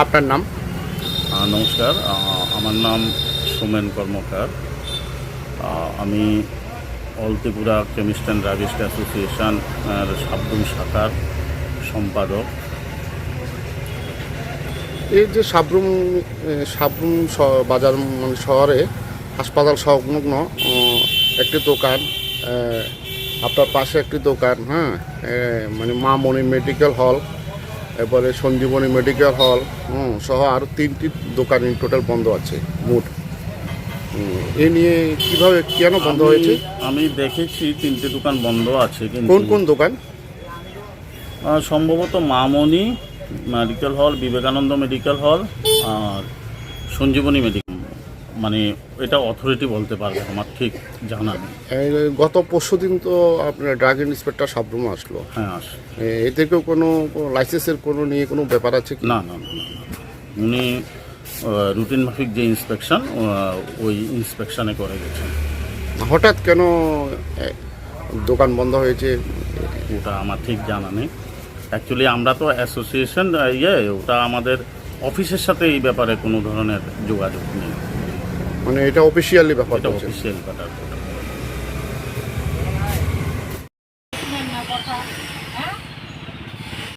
আপনার নাম? নমস্কার আমার নাম সোমেন কর্মকার। আমি all Tripura chemist and druggist association এর সাবরুম শাখার সম্পাদক। এই যে সাবরুম সাবরুম বাজার মানে শহরে হাসপাতাল সংলগ্ন একটি দোকান আপনার পাশে একটি দোকান হ্যাঁ মানে মা মণি মেডিকেল হল, এরপরে সঞ্জীবনী মেডিকেল হল সহ আরও তিনটি দোকান টোটাল বন্ধ আছে, মোট। এ নিয়ে কীভাবে কেন বন্ধ হয়েছে? আমি দেখেছি তিনটে দোকান বন্ধ আছে কিন্তু কোন কোন দোকান? সম্ভবত মামনি medical hall Vivekananda medical hall আর সঞ্জীবনী মেডিকেল মানে এটা অথরিটি বলতে পারবে আমার ঠিক জানা নেই। গত পরশু দিন তো আপনার ড্রাগ ইন্সপেক্টর সাবরুম আসলো। হ্যাঁ এতে কেউ কোনো লাইসেন্সের কোনো নিয়ে কোনো ব্যাপার আছে কি? না না, না। উনি রুটিন মাফিক যে ইন্সপেকশন ওই ইন্সপেকশনে করে গেছে। হঠাৎ কেন দোকান বন্ধ হয়েছে? ওটা আমার ঠিক জানা নেই। অ্যাকচুয়ালি আমরা তো অ্যাসোসিয়েশন ইয়ে ওটা আমাদের অফিসের সাথে এই ব্যাপারে কোনো ধরনের যোগাযোগ নেই। মানে এটা অফিসিয়ালি ব্যাপার এটা অফিসিয়াল ব্যাপার।